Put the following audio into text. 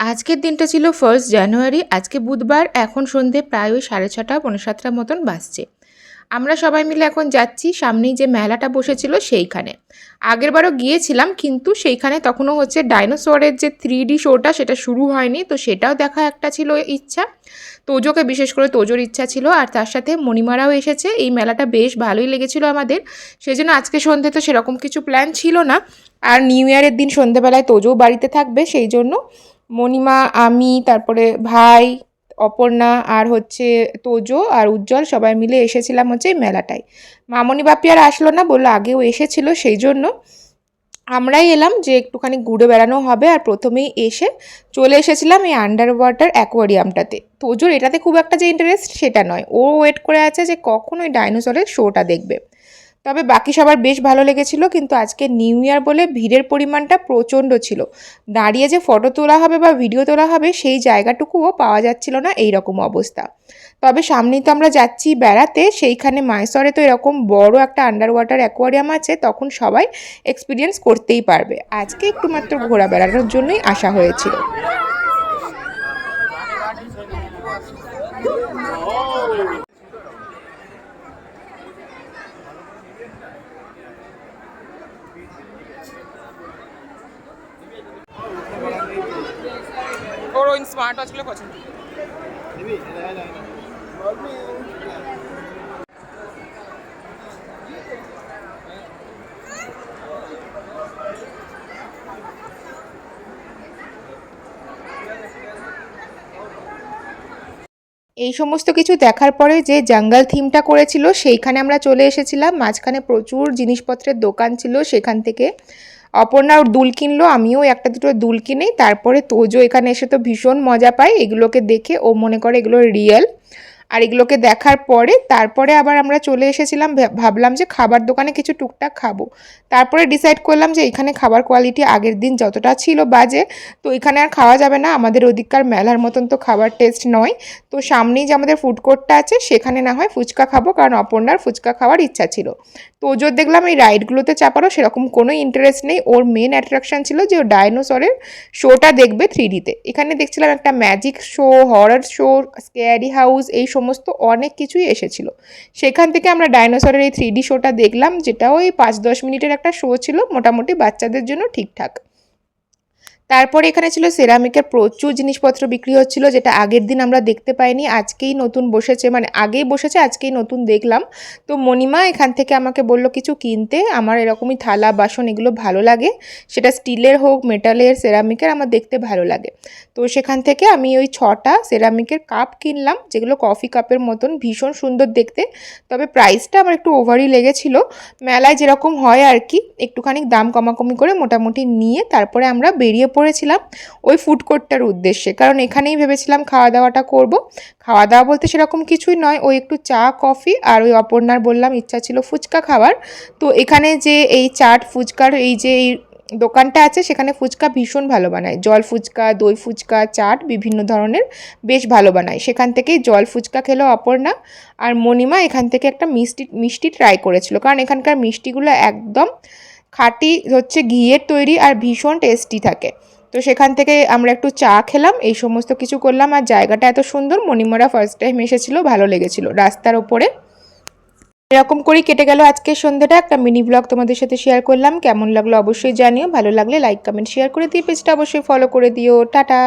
আজকের দিনটা ছিল ফার্স্ট জানুয়ারি আজকে বুধবার, এখন সন্ধে প্রায় ওই সাড়ে ছটা পনেরো সাতটার মতন বাজছে। আমরা সবাই মিলে এখন যাচ্ছি, সামনেই যে মেলাটা বসেছিল সেইখানে। আগেরবারও গিয়েছিলাম, কিন্তু সেইখানে তখনও হচ্ছে ডাইনোসরের যে থ্রি ডি শোটা সেটা শুরু হয়নি, তো সেটাও দেখা একটা ছিল ইচ্ছা। তোজোকে বিশেষ করে তোজোর ইচ্ছা ছিল, আর তার সাথে মণিমারাও এসেছে। এই মেলাটা বেশ ভালোই লেগেছিল আমাদের। সেই জন্য আজকে সন্ধে তো সেরকম কিছু প্ল্যান ছিল না। আর নিউ ইয়ারের দিন সন্ধেবেলায় তোজোও বাড়িতে থাকবে, সেই জন্য মণিমা, আমি, তারপরে ভাই, অপর্ণা আর হচ্ছে তোজো আর উজ্জ্বল সবাই মিলে এসেছিলাম হচ্ছে মেলাটায়। মামনি বাপি আর আসলো না বলল আগেও এসেছিল সেই জন্য। আমরাই এলাম যে একটুখানি ঘুরে বেড়ানো হবে আর প্রথমেই এসে চলে এসেছিলাম এই আন্ডার ওয়াটার অ্যাকোয়ারিয়ামটাতে তোজোর এটাতে খুব একটা যে ইন্টারেস্ট সেটা নয়। ও ওয়েট করে আছে যে কখন ওই ডাইনোসরের শোটা দেখবে। তবে বাকি সবার বেশ ভালো লেগেছিল, কিন্তু আজকে নিউ ইয়ার বলে ভিড়ের পরিমাণটা প্রচণ্ড ছিল। দাঁড়িয়ে যে ফটো তোলা হবে বা ভিডিও তোলা হবে, সেই জায়গাটুকুও পাওয়া যাচ্ছিল না এই রকম অবস্থা। তবে সামনেই তো আমরা যাচ্ছি বেড়াতে, সেইখানে মাইসরে তো এরকম বড় একটা আন্ডার ওয়াটার অ্যাকোয়ারিয়াম আছে, তখন সবাই এক্সপিরিয়েন্স করতেই পারবে। আজকে একটু মাত্র ঘোরা বেড়ানোর জন্যই আসা হয়েছিল। ওর ওই স্মার্ট ওয়াচগুলো পছন্দ এই সমস্ত কিছু দেখার পরে যে জঙ্গল থিমটা করেছিল, সেইখানে আমরা চলে এসেছিলাম। মাঝখানে প্রচুর জিনিসপত্রের দোকান ছিল সেখান থেকে। অপর্ণা ওর দুল কিনলো, আমিও একটা দুটো দুল কিনে। তারপরে তোজো এখানে এসে তো ভীষণ মজা পায়। এগুলোকে দেখে ও মনে করে এগুলো রিয়েল আর এগুলোকে দেখার পরে তারপরে আবার আমরা চলে এসেছিলাম ভাবলাম যে খাবার দোকানে কিছু টুকটাক খাব। তারপরে ডিসাইড করলাম যে এখানে খাবার কোয়ালিটি আগের দিন যতটা ছিল বাজে, তো এখানে আর খাওয়া যাবে না। আমাদের ওদিককার মেলার মতন তো খাবার টেস্ট নয়। তো সামনেই যে আমাদের ফুড কোর্টটা আছে, সেখানে না হয় ফুচকা খাব, কারণ অপর্ণার ফুচকা খাওয়ার ইচ্ছা ছিল। তো ওজোর দেখলাম এই রাইডগুলোতে চাপারও সেরকম কোনো ইন্টারেস্ট নেই। ওর মেন অ্যাট্রাকশন ছিল যে ও ডাইনোসরের শোটা দেখবে থ্রি ডিতে এখানে দেখছিলাম একটা magic show horror show scary house এই সমস্ত অনেক কিছুই এসেছিল। সেখান থেকে আমরা ডাইনোসরের এই থ্রি শোটা দেখলাম, যেটা ওই পাঁচ দশ মিনিটের একটা শো ছিল, মোটামুটি বাচ্চাদের জন্য ঠিকঠাক। তারপরে এখানে ছিল সেরামিকের প্রচুর জিনিসপত্র বিক্রি হচ্ছিল, যেটা আগের দিন আমরা দেখতে পাইনি, আজকেই নতুন বসেছে মানে আগেই বসেছে, আজকেই নতুন দেখলাম। তো মণিমা এখান থেকে আমাকে বলল, কিছু কিনতে, আমার এরকমই থালা, বাসন, এগুলো ভালো লাগে। সেটা স্টিলের হোক, মেটালের, সেরামিকের, আমার দেখতে ভালো লাগে। তো সেখান থেকে আমি ওই ছটা সেরামিকের কাপ কিনলাম, যেগুলো কফি কাপের মতন, ভীষণ সুন্দর দেখতে। তবে প্রাইসটা আমার একটু ওভারই লেগেছিল। মেলায় যেরকম হয় আর কি, একটুখানি দাম কমাকমি করে মোটামুটি নিয়ে তারপরে আমরা বেরিয়ে পড়েছিলাম ওই ফুড কোর্টটার উদ্দেশ্যে। কারণ এখানেই ভেবেছিলাম খাওয়া দাওয়াটা করব। খাওয়া দাওয়া বলতে সেরকম কিছুই নয়, ওই একটু চা, কফি আর ওই অপর্ণার বললাম ইচ্ছা ছিল ফুচকা খাওয়ার। তো এখানে যে এই চাট ফুচকার এই যে এই দোকানটা আছে, সেখানে ফুচকা ভীষণ ভালো বানায়। জল ফুচকা, দই ফুচকা, চাট বিভিন্ন ধরনের বেশ ভালো বানায়। সেখান থেকেই জল ফুচকা খেলো অপর্ণা আর মণিমা এখান থেকে একটা মিষ্টি মিষ্টি ট্রাই করেছিল। কারণ এখানকার মিষ্টিগুলো একদম খাঁটি হচ্ছে ঘিয়ের তৈরি আর ভীষণ টেস্টি থাকে। তো সেখান থেকে আমরা একটু চা খেলাম, এই সমস্ত কিছু করলাম আর জায়গাটা এত সুন্দর, মণিমরা ফার্স্ট টাইম এসেছিল, ভালো লেগেছিল রাস্তার ওপরে। এরকম করেই কেটে গেল আজকের সন্ধ্যাটা, একটা মিনি ব্লগ তোমাদের সাথে শেয়ার করলাম। কেমন লাগল অবশ্যই জানিও, ভালো লাগলে লাইক কমেন্ট শেয়ার করে দিয়ে পেজটা অবশ্যই ফলো করে দিও। টাটা!